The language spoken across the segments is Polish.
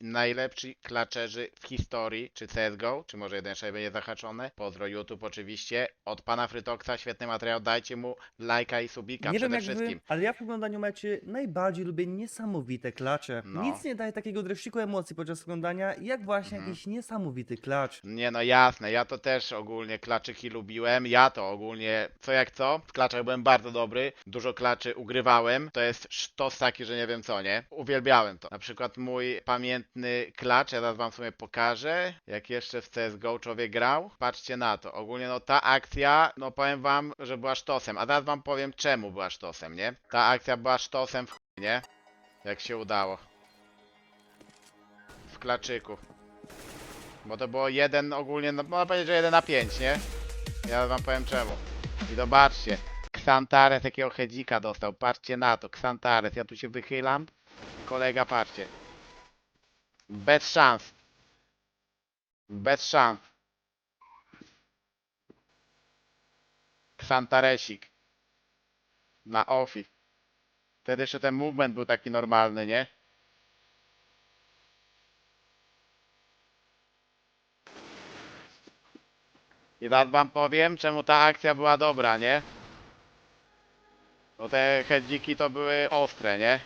najlepsi klaczerzy w historii, czy CSGO, czy może jeden jeszcze będzie zahaczone. Pozdro YouTube oczywiście. Od pana Frytoksa świetny materiał, dajcie mu lajka i subika Nie wiem przede jak wszystkim. wy, ale ja w oglądaniu meczy najbardziej lubię niesamowite klacze. No. Nic nie daje takiego dreszczyku emocji podczas oglądania, jak właśnie Mhm. jakiś niesamowity klacz. Nie no jasne, ja to też ogólnie klaczyki lubiłem, ja to ogólnie co jak co, w klaczach byłem bardzo dobry, dużo klaczy ugrywałem, to jest sztos taki, że nie wiem co, nie? Uwielbiałem to. Na przykład mój pamiętny klacz, ja zaraz wam w sumie pokażę, jak jeszcze w CSGO człowiek grał, patrzcie na to, ogólnie no ta akcja, no powiem wam, że była sztosem, a zaraz wam powiem czemu była sztosem, nie? Ta akcja była sztosem w chuj, nie? Jak się udało. W klaczyku. Bo to było jeden ogólnie, no można powiedzieć, że 1 na 5, nie? Ja wam powiem czemu. I zobaczcie. Xantares jakiego hedzika dostał. Patrzcie na to. Xantares. Ja tu się wychylam. Kolega, patrzcie. Bez szans. Bez szans. Xantaresik. Na ofi. Wtedy jeszcze ten movement był taki normalny, nie? I teraz wam powiem, czemu ta akcja była dobra, nie? Bo te hedziki to były ostre, nie?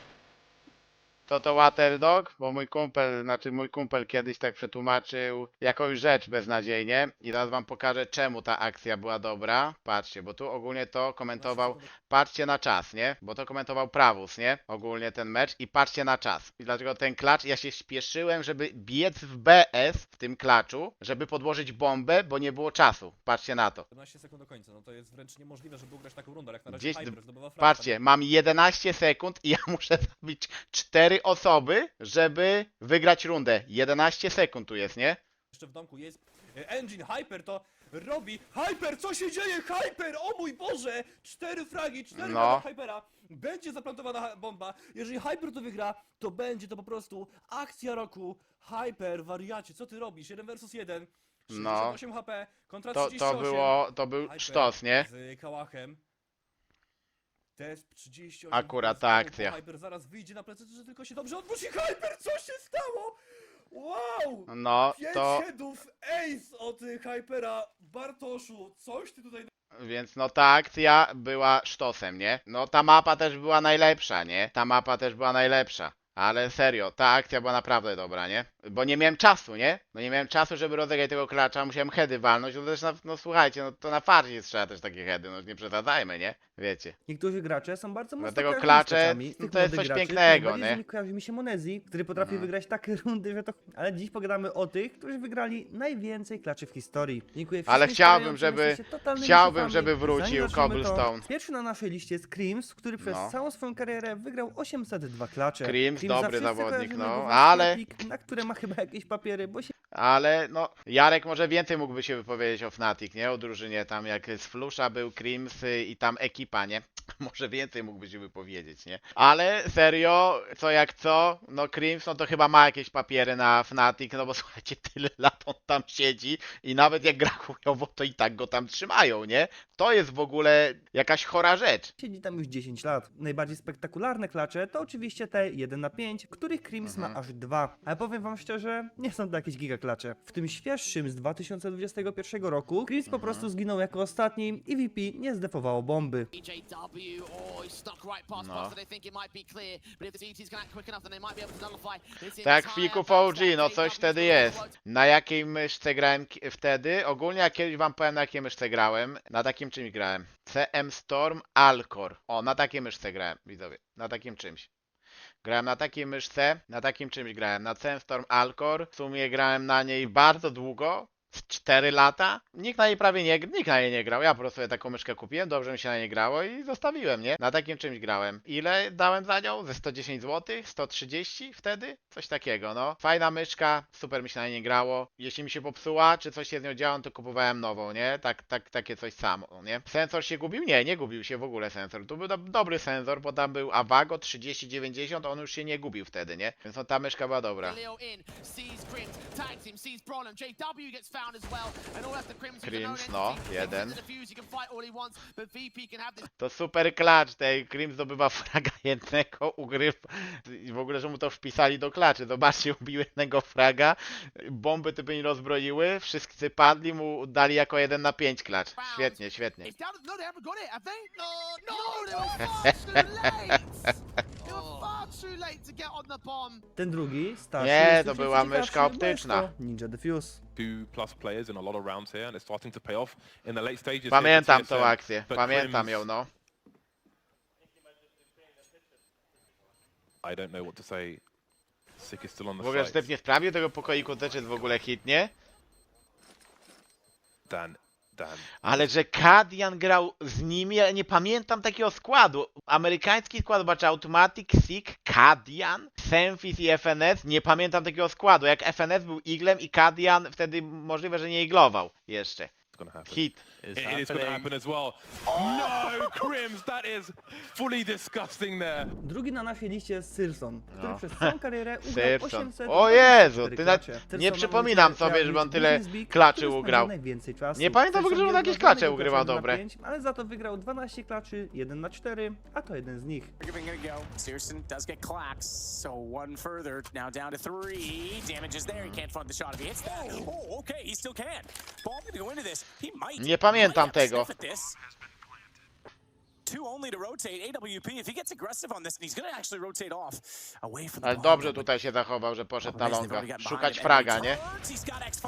To to Waterdog, bo mój kumpel, znaczy mój kumpel kiedyś tak przetłumaczył jakąś rzecz beznadziejnie i teraz wam pokażę czemu ta akcja była dobra. Patrzcie, bo tu ogólnie to komentował, patrzcie na czas, nie? Bo to komentował Prawus, nie? Ogólnie ten mecz i patrzcie na czas. I dlatego ten klacz, ja się śpieszyłem, żeby biec w BS w tym klaczu, żeby podłożyć bombę, bo nie było czasu. Patrzcie na to. 14 sekund do końca, no to jest wręcz niemożliwe, żeby ugrać taką rundę, ale jak na razie Gdzieś Hyper zdobywa. Patrzcie, mam 11 sekund i ja muszę zabić 4 osoby, żeby wygrać rundę. 11 sekund tu jest, nie? Jeszcze w domku jest e, Engine, Hyper to robi. Hyper, co się dzieje? Hyper, o mój Boże! Cztery fragi, cztery No. no. Hypera. Będzie zaplantowana ha- bomba. Jeżeli Hyper to wygra, to będzie to po prostu akcja roku. Hyper, wariacie, co ty robisz? 1 versus 1. No. 68 HP kontra To, 38. to było, to był Hyper sztos, nie? Z kałachem. Test 38. Akurat ta akcja. Hyper zaraz wyjdzie na plecy, że tylko się dobrze odwróci. Hyper, co się stało? Wow! No, to, headów ace od Hypera. Bartoszu, coś ty tutaj... więc no ta akcja była sztosem, nie? No ta mapa też była najlepsza, nie? Ta mapa też była najlepsza. Ale serio, ta akcja była naprawdę dobra, nie? Bo nie miałem czasu, nie? No nie miałem czasu, żeby rozegrać tego klacza, musiałem heady walnąć, no też na, no słuchajcie, no to na farcie trzeba też takie heady, no nie przesadzajmy, nie? Wiecie. Niektórzy gracze są bardzo mocno Dlatego klacze, no to jest coś graczy, pięknego, nie? z nich kojarzy mi się Monezi, który potrafi Mhm. wygrać takie rundy, że to... Ale dziś pogadamy o tych, którzy wygrali najwięcej klaczy w historii. Dziękuję Ale wszystkim chciałbym, wspierającym, żeby- chciałbym, żeby wrócił Cobblestone. To, pierwszy na naszej liście jest Krims, który przez No. całą swoją karierę wygrał 802 klacze. Krims, dobry zawodnik, no, ale- Fnatic, Na które ma chyba jakieś papiery, bo się Ale no, Jarek może więcej mógłby się wypowiedzieć o Fnatic, nie? O drużynie tam, jak z Flusza był Krims i tam ekipa, nie? Może więcej mógłby się wypowiedzieć, nie? Ale serio, co jak co, no Krims, no to chyba ma jakieś papiery na Fnatic, no bo słuchajcie, tyle lat on tam siedzi i nawet jak gra chujowo, to i tak go tam trzymają, nie? To jest w ogóle jakaś chora rzecz. siedzi tam już 10 lat. Najbardziej spektakularne klacze to oczywiście te 1 na 5, których Krims Mhm. ma aż dwa. Ale powiem wam szczerze, nie są to jakieś gigaklacze. W tym świeższym z 2021 roku Krims po Mhm. prostu zginął jako ostatni i VP nie zdefowało bomby. EJW, oh, stuck right past No. They think it might be clear, but if the going quick enough, then they might be able to nullify this Tak, bounce OG, no coś wtedy jest. Na jakiej myszce grałem wtedy? Ogólnie jak kiedyś wam powiem na jakiej myszce grałem. Na takim czymś grałem. CM Storm Alcor. O, na takiej myszce grałem, widzowie. Na takim czymś. Grałem na takiej myszce, na takim czymś grałem. Na CM Storm Alcor. W sumie grałem na niej bardzo długo. Z 4 lata. Nikt na niej prawie nie, nikt na niej nie grał. Ja po prostu taką myszkę kupiłem, dobrze mi się na niej grało i zostawiłem, nie? Na takim czymś grałem. Ile dałem za nią? Ze 110 zł? 130 wtedy? Coś takiego, no. Fajna myszka, super mi się na niej grało. Jeśli mi się popsuła, czy coś się z nią działo, to kupowałem nową, nie? Tak, tak, takie coś samo, nie? Sensor się gubił? Nie, nie gubił się w ogóle sensor. Tu był do, dobry sensor, bo tam był Avago 3090, on już się nie gubił wtedy, nie? Więc no, ta myszka była dobra. Crims, no, jeden. To super klacz, tej Krim zdobywa fraga jednego, ugrywa. I w ogóle, że mu to wpisali do klaczy. Zobaczcie, ubił jednego fraga, bomby typy nie rozbroiły, wszyscy padli, mu dali jako 1 na 5 klacz. Świetnie, świetnie. Ten drugi, starszy, Nie, jest to troszeczkę była ciekawszy, myszka bo jest optyczna. to Ninja Defuse. two plus players in a lot of rounds here, and it's starting to pay off in the late stages. here for Pamiętam TSM, tą akcję, but pamiętam Crims, ją, no. I don't know what to say. Sick is still on W the ogóle, że site. nie sprawił tego pokoiku, też jest w ogóle hit, nie? Dan, Ale że Kadian grał z nimi, ale nie pamiętam takiego składu. Amerykański skład, zobaczcie, Automatic, Sick, Kadian, Semphis i FNS. Nie pamiętam takiego składu. Jak FNS był iglem i Kadian wtedy możliwe, że nie iglował jeszcze. It's gonna happen. Hit. It it is going to happen as well. No, Crims, that is fully disgusting there. Drugi na naszej liście jest Syrson, który No. przez całą karierę ugrał Syrson. 800 O Jezu, ty na- klacze. nie przypominam sobie, żeby on tyle klaczy ugrał. Najwięcej czasu. Nie pamiętam w ogóle, Syrson że on jakieś klacze ugrywał dobre. pięć, Ale za to wygrał 12 klaczy, 1 na 4, a to jeden z nich. Giving it a go. Searson does get clapped, so one further. Now down to three. Damage is there. He can't fund the shot if he hits that. Oh, okay, he still can. Ball gonna go into this. Nie pamiętam tego. Two only to rotate. AWP, if he gets aggressive on this, and he's actually rotate off away from Ale dobrze tutaj się zachował, że poszedł na Amazing, longa. Szukać fraga, nie?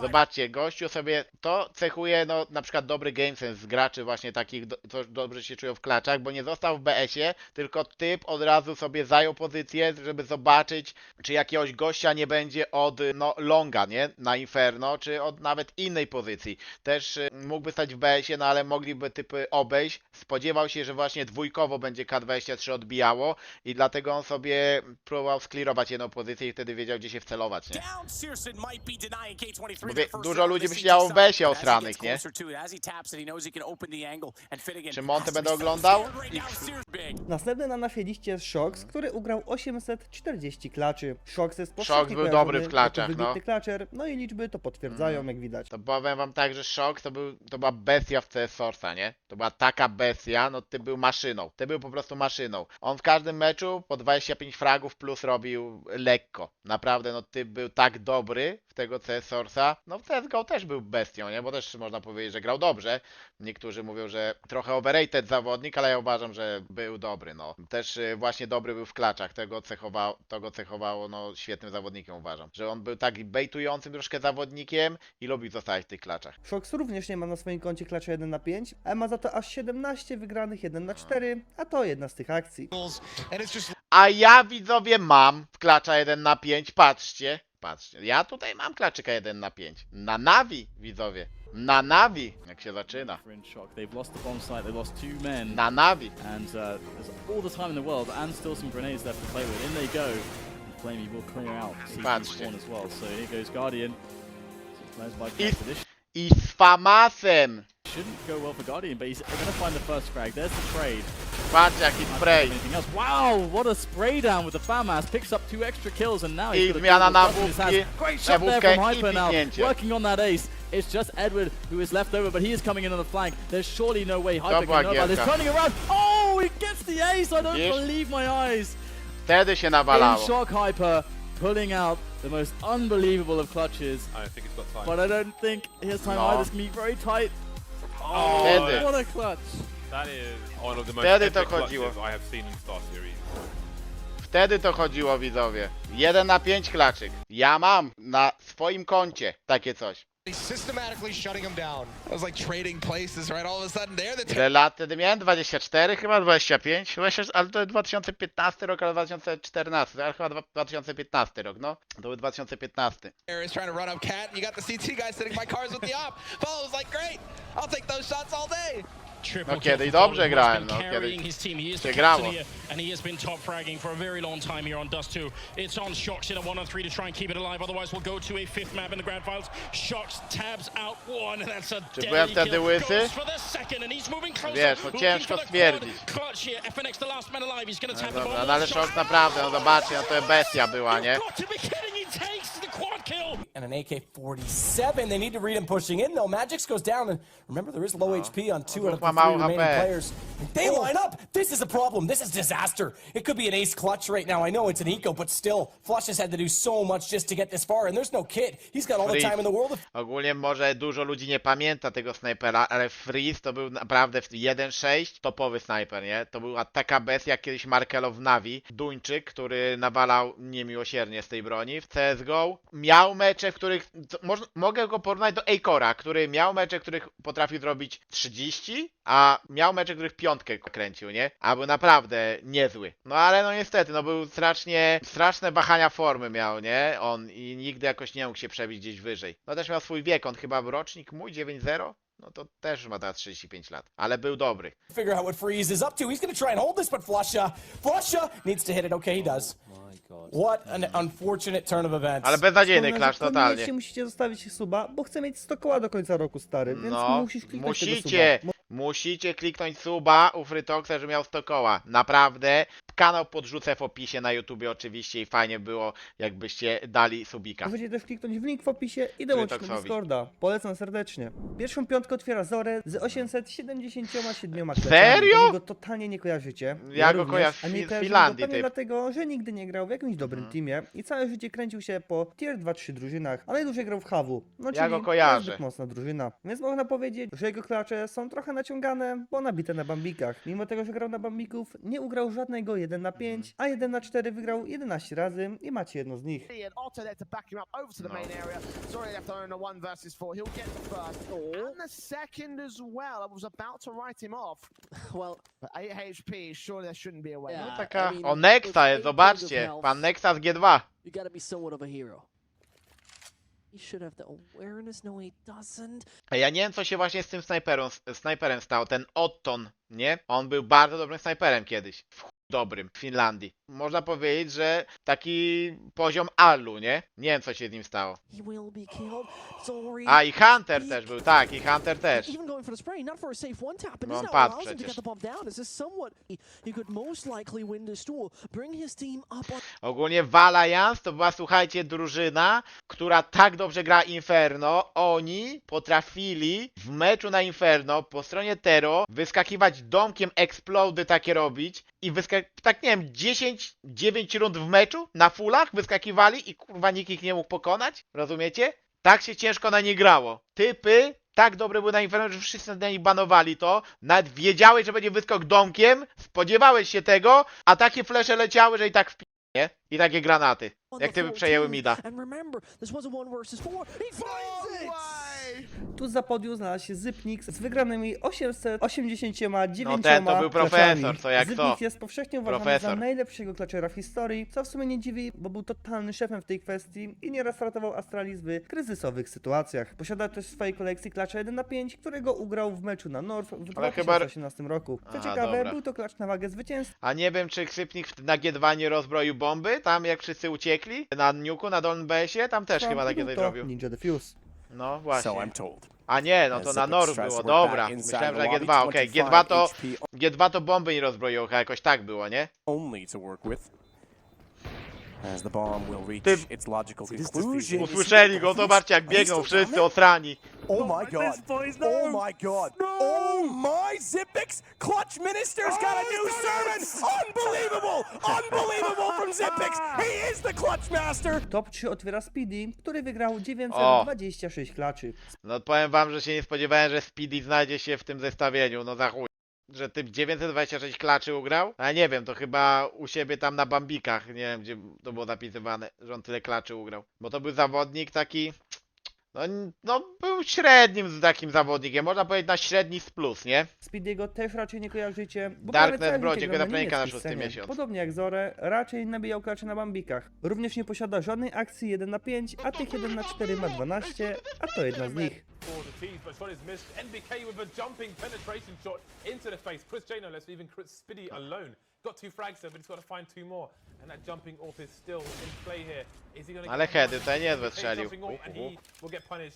Zobaczcie, gościu sobie to cechuje, no na przykład dobry gamesens z graczy właśnie takich, do, co dobrze się czują w klaczach, bo nie został w BS-ie, tylko typ od razu sobie zajął pozycję, żeby zobaczyć, czy jakiegoś gościa nie będzie od no, longa, nie? Na Inferno, czy od nawet innej pozycji. Też y, mógłby stać w BS-ie, no ale mogliby typy obejść. Spodziewał się, że właśnie dwójkowo będzie K23 odbijało i dlatego on sobie próbował sklirować jedną pozycję i wtedy wiedział, gdzie się wcelować, nie? Down, Searson might be denying K23 Mówię, dużo ludzi myślało w BS-ie osranych, gets nie? Czy Monte będę oglądał? Następny na naszej liście jest Shox, który ugrał 840 klaczy. Shox jest Shox był dobry w klaczach, no. klaczer, no i liczby to potwierdzają, jak widać. To powiem wam tak, że Shock to, był, to była bestia w CS Source'a, nie? To była taka bestia, no ty był maszyną. Ty był po prostu maszyną. On w każdym meczu po 25 fragów plus robił lekko. Naprawdę, no ty był tak dobry w tego CS. No w CSGO też był bestią, nie? Bo też można powiedzieć, że grał dobrze. Niektórzy mówią, że trochę overrated zawodnik, ale ja uważam, że był dobry, no. Też y, właśnie dobry był w klaczach. Tego cechowało, to go cechowało, no świetnym zawodnikiem uważam. Że on był tak bejtującym troszkę zawodnikiem i lubił zostać w tych klaczach. Shox również nie ma na swoim koncie klacza 1 na 5, a ma za to aż 17 wygranych 1 na 4, a to jedna z tych akcji. A ja widzowie mam klacza 1 na 5, patrzcie. Patrzcie, ja tutaj mam klaczyka 1 na 5. Na Navi, widzowie. Na Navi, jak się zaczyna. Na Navi. and uh, there's all the time in the world, and still some grenades left to play with. In they go. Flamey will clear out CT's Patrzcie. as well. So here goes Guardian. I z Famasem. Shouldn't go well for Guardian, but he's going to find the first frag. There's the trade. Patrz jaki spray. Anything else? Wow, what a spray down with the FAMAS. Picks up two extra kills, and now he's got a zmiana double na clutch his hands. Great shot there from Hyper now, piknięcie. working on that ace. It's just Edward who is left over, but he is coming in on the flank. There's surely no way Hyper can know about this. gierka. Turning around. Oh, he gets the ace. I don't Wiesz? believe my eyes. Wtedy się In nawalało. shock, Hyper pulling out the most unbelievable of clutches. I don't think he's got time. But I don't think his time No. either is going to be very tight. Oh, Wtedy. what a clutch. That is one of the most Wtedy to epic chodziło. clutches I have seen in Star Series. Wtedy to chodziło, widzowie. 1 na 5 klaczyk. Ja mam na swoim koncie takie coś. Systematically shutting them down. It was like trading places, right? All of a sudden, they're the Ile lat wtedy miałem? 24 chyba? 25? Chyba się, ale to 2015 rok, ale 2014, ale chyba dwa- 2015 rok, no. To był 2015. terrorists trying to run up cat, and you got the CT guy sitting by cars with the op. Follows like, great, I'll take those shots all day. No kiedyś dobrze grałem, no is się grało. and he has been top fragging for a very long time here on Dust 2. It's on Shox in a 1 on 3 to try and keep it alive, otherwise we'll go to a fifth map in the grand finals. Shox tabs out one, and that's a Czy byłem wtedy łysy? Wiesz, no ciężko stwierdzić. No dobra, no ale szok naprawdę, no zobaczcie, no to bestia była, nie? Takes the quad kill! and an AK-47. They need to read him pushing in, though. Magix goes down, and remember, there is low HP on two out of the three remaining HP. players. They line up! This is a problem. This is disaster. It could be an ace clutch right now. I know it's an eco, but still, Flush has had to do so much just to get this far, and there's no kid. He's got all the time in the world. Ogólnie może dużo ludzi nie pamięta tego snajpera, ale Freeze to był naprawdę w 1.6 topowy snajper, nie? To była taka bestia jak kiedyś Markelo w Navi, Duńczyk, który nawalał niemiłosiernie z tej broni w CSGO. Miał mecze, w których, mogę go porównać do Akora, który miał mecze, w których potrafił zrobić 30, a miał mecze, w których piątkę kręcił, nie? A był naprawdę niezły. No ale no niestety, no był strasznie, straszne wahania formy miał, nie? On i nigdy jakoś nie mógł się przebić gdzieś wyżej. No też miał swój wiek, on chyba rocznik mój 9-0, no to też ma teraz 35 lat, ale był dobry. figure out what Freeze is up to. He's going to try and hold this, but Flusha, Flusha needs to hit it. Okay, he does. What an unfortunate turn of events. Ale beznadziejny clash totalnie. Koniecznie musicie zostawić suba, bo chcę mieć 100 koła do końca roku, stary, więc No, musisz kliknąć tego musicie, suba. musicie kliknąć suba u Frytoxa, żeby miał 100 koła. Naprawdę. Kanał podrzucę w opisie na YouTubie oczywiście i fajnie było, jakbyście dali subika. Możecie też kliknąć w link w opisie i dołączyć do Trytoxowi. Discorda. Polecam serdecznie. Pierwszą piątkę otwiera Zore z 877 klaczami. Serio? Wy go totalnie nie kojarzycie. Ja go kojarzę a z nie Fi- z kojarzymy Finlandii, go pewnie typ. dlatego, że nigdy nie grał w jakimś dobrym Mhm. teamie i całe życie kręcił się po tier 2-3 drużynach, a najdłużej grał w Hawu. No Ja czyli go kojarzę. niezbyt mocna drużyna. Więc można powiedzieć, że jego klacze są trochę naciągane, bo nabite na bambikach. Mimo tego, że grał na bambików, nie ugrał żadnego 1 na 5, a 1 na 4 wygrał 11 razy i macie jedno z nich. And Otto there to back him up over to the main area. Sorry left on a one versus four. He'll get the first and the second as well. I was about to write him off. Well, But 8 HP, sure there shouldn't be a way. Yeah. No I taka, mean, o Nexa with jest, eight zobaczcie, health. pan Nexa z G2. you gotta be somewhat of a hero. He should have the awareness. No, he doesn't. A Ja nie wiem, co się właśnie z tym snajperem, snajperem stało. Ten Otton, nie? On był bardzo dobrym snajperem kiedyś. W dobrym w Finlandii. Można powiedzieć, że taki poziom Allu, nie? Nie wiem, co się z nim stało. A i Hunter też był, tak, i Hunter też. No, on padł przecież. Ogólnie Valiance to była, słuchajcie, drużyna, która tak dobrze gra Inferno. Oni potrafili w meczu na Inferno po stronie Tero wyskakiwać domkiem, explody takie robić i wyskak... tak nie wiem, 10-9 rund w meczu na fullach wyskakiwali i kurwa nikt ich nie mógł pokonać. Rozumiecie? Tak się ciężko na nie grało. Typy tak dobre były na Inferno, że wszyscy na nich banowali to. Nawet wiedziałeś, że będzie wyskok domkiem, spodziewałeś się tego, a takie flesze leciały, że i tak w nie? I takie granaty. Jak full przejęły mida. And remember, this was a one versus four. He finds it. Tu za podium znalazł się Zypnix z wygranymi 889 No ten to był profesor, co jak Zypnix to. jest powszechnie uważany Profesor. za najlepszego klaczera w historii, co w sumie nie dziwi, bo był totalnym szefem w tej kwestii i nieraz ratował Astralis w kryzysowych sytuacjach. Posiada też w swojej kolekcji klacza 1 na 5, którego ugrał w meczu na North w Ale chyba- 2018 roku. Co Aha, ciekawe, dobra. był to klacz na wagę zwycięstwa. A nie wiem, czy Ksypnik na G2 nie rozbroił bomby, tam jak wszyscy uciekli, na Nuku, na Dolnym BS-ie, tam też chyba i takie był coś to zrobił. Ninja Defuse. No So właśnie. I'm told. A nie, no to na tries było, dobra. Myślałem, że lobby, G2, okej, 25 G2 to, HP G2 to bomby nie rozbroił, chyba jakoś tak było, nie? only to work with. As the bomb will reach Ty- its logical conclusion. Usłyszeli go, zobaczcie jak biegną wszyscy osrani. Oh my god. Oh my god. Oh my Zippix! Clutch Minister's got a new sermon! Unbelievable! Unbelievable from Zippix! He is the Clutch Master! Top 3 otwiera Speedy, który wygrał O. 926 klaczy. No powiem wam, że się nie spodziewałem, że Speedy znajdzie się w tym zestawieniu, no za chuj. Że typ 926 klaczy ugrał? A nie wiem, to chyba u siebie tam na Bambikach, nie wiem gdzie to było zapisywane, że on tyle klaczy ugrał. Bo to był zawodnik taki... No, no był średnim z takim zawodnikiem, można powiedzieć na średni z plus, nie? Speedy'ego też raczej nie kojarzycie, bo Darknet Bro, dziękuję za planika na niemieckiej szósty scenie. miesiąc. Podobnie jak Zore, raczej nabijał klacze na bambikach. Również nie posiada żadnej akcji 1 na 5, a tych 1 na 4 ma 12, a to jedna z nich. Got two frags there, but he's got to find two more. And that jumping off is still in play here. Is he gonna Ale heady, to niezłe strzelił.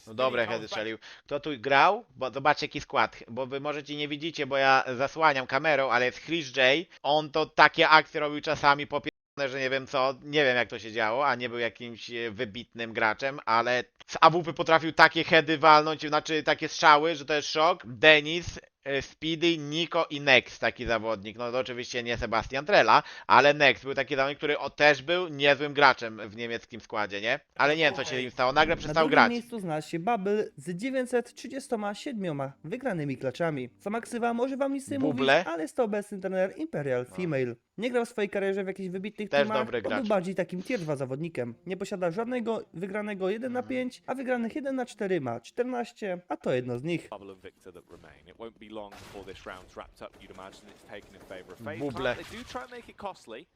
No dobre heady strzelił. Kto tu grał? Bo zobaczcie jaki skład. Bo wy możecie nie widzicie, bo ja zasłaniam kamerą, ale jest Chris J. On to takie akcje robił czasami po że nie wiem co, nie wiem jak to się działo, a nie był jakimś e, wybitnym graczem, ale z AWP potrafił takie heady walnąć, znaczy takie strzały, że to jest szok. Denis, Speedy, Nico i Nex, taki zawodnik. No to oczywiście nie Sebastian Trela, ale Nex był taki zawodnik, który o, też był niezłym graczem w niemieckim składzie, nie? Ale nie wiem co się im stało, nagle Na przestał drugim grać. miejscu znalazł się Bubble z 937 wygranymi klaczami. Sama ksywa może wam nic nie mówić, Buble. ale jest to obecny trener Imperial Female. Nie grał w swojej karierze w jakichś wybitnych Też teamach, dobry bo gracz. był bardziej takim tier 2 zawodnikiem. Nie posiada żadnego wygranego 1 na 5, a wygranych 1 na 4 ma 14, a to jedno z nich. Bubble and Victor that remain. It won't be long before this round's wrapped up. You'd imagine it's taken in favour of FaZe. Buble. They do try and make it costly,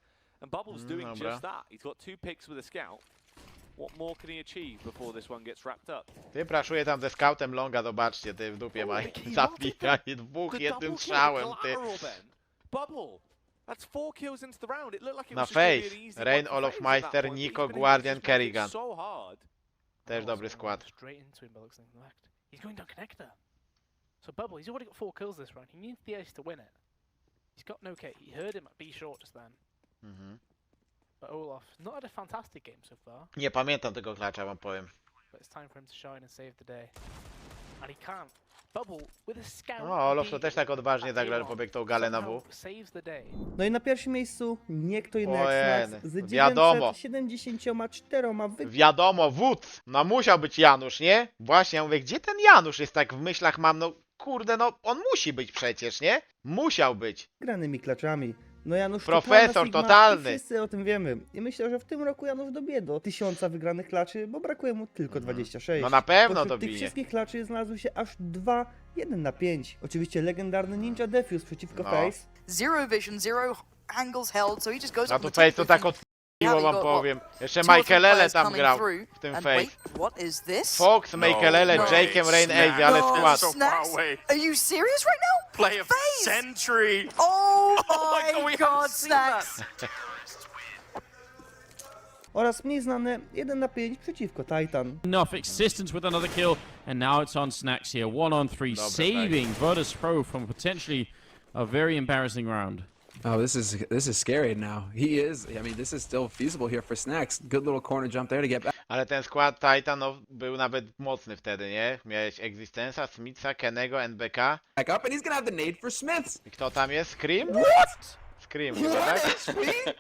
and Bubble's Mm, doing dobra. just that. He's got two picks with a scout. What more can he achieve before this one gets wrapped up? Ty praszuje tam ze scoutem longa, zobaczcie, ty w dupie ma. Oh, he Zabijanie dwóch The jednym double kill, strzałem, the ty. collateral then. Bubble. That's four kills into the round. It looked like it Na was just gonna face. an easy Rain, one for Olof FaZe Meister, point, but he's Nico, been able to Guardian, just make it Kerrigan. So hard. Też dobry skład. Straight into him by looks like. He's going down connector. So Bubble, he's already got four kills this round. He needs the ace to win it. He's got no K. He heard him at B short just then. Mhm. But Olaf, not had a fantastic game so far. Nie pamiętam tego klacza, wam powiem. But it's time for him to shine and save the day. And he can't. Bubble with a scout. No, Olof to też tak odważnie zagrał, że A1 pobiegł tą galę na W. Saves the day. No i na pierwszym miejscu nie kto inny jak Ojej, Snax z wiadomo. 974 wy... Wiadomo, wódz! No musiał być Janusz, nie? Właśnie, ja mówię, gdzie ten Janusz jest tak w myślach mam, no kurde, no on musi być przecież, nie? Musiał być. granymi klaczami. No Janusz Profesor Sigma totalny. I wszyscy o tym wiemy. I myślę, że w tym roku Janusz dobije do tysiąca wygranych klaczy, bo brakuje mu tylko 26. No na pewno Pośród to tych bije. wszystkich klaczy znalazły się aż dwa 1 na 5. Oczywiście legendarny Ninja Defuse przeciwko No. Face. Zero vision, zero angles held, so he just goes A up the top of to tak odpiło Now wam powiem. Jeszcze Michaelele tam grał w tym this? Fox, Michaelele, no. Jake'em, Rain, Ace, ale skład. Are you serious right now? Play of century. Oh my God, we my god. Snacks! Oraz mniej znane 1 na 5 przeciwko Titan. Enough existence with another kill, and now it's on Snacks here. One on three, Dobre, saving Virtus Pro from potentially a very embarrassing round. Oh, this is this is scary now. He is. I mean, this is still feasible here for Snacks. Good little corner jump there to get back. Ale ten skład Titan no, był nawet mocny wtedy, nie? Miałeś Existensa, Smitha, Kenego, NBK. Back up, and he's gonna have the nade for Smiths. I kto tam jest? Scream? What? Scream chyba, tak? HP?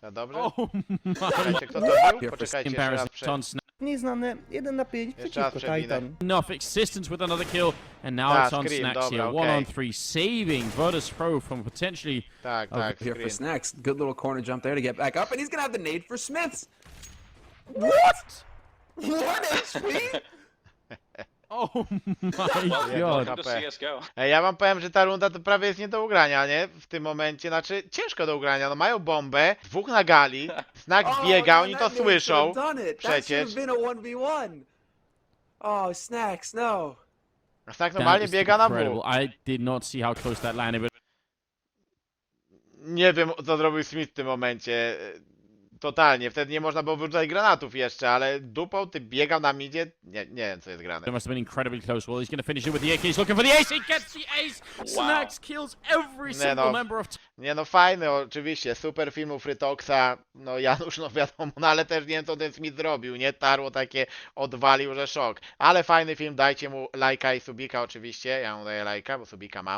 To dobrze? Oh my Poczekajcie, kto to był? Here for Poczekajcie, jeszcze raz prze... on Snacks. Mniej 1 na 5 Jeszcze raz przeciwko przewinę. Titan. Enough existence with another kill, and now Ah, it's on Scream, Snacks dobra, here. One on three, saving Virtus Pro from potentially Tak, Oh, tak, Here for Scream. Snacks. Good little corner jump there to get back up, and he's gonna have the nade for Smiths. What? One HP? Oh my god. Ej, ja wam powiem, że ta runda to prawie jest nie do ugrania, nie? W tym momencie, znaczy ciężko do ugrania. No mają bombę, dwóch na gali, Snack Oh, biega, oni to that nade słyszą. should've done it. That Przecież. should have been a 1v1. Oh, Snacks, no. A Snack That normalnie is biega na incredible. W. I did not see how close that landed, but Nie wiem, co zrobił Smith w tym momencie. Totalnie, wtedy nie można było wyrzucać granatów jeszcze, ale dupą ty biegał na midzie. Nie, nie wiem, co jest grane. it must have been incredibly close. Well, he's going to finish it with the AK. He's looking for the ace. He gets the ace. Snacks kills every Nie single no. member of Nie no, fajny oczywiście, super filmu Frytoxa, no Janusz, no wiadomo, no ale też nie wiem, co ten Smith zrobił, nie? Tarło takie, odwalił, że szok. Ale fajny film, dajcie mu lajka i subika oczywiście, ja mu daję lajka, bo subika mam.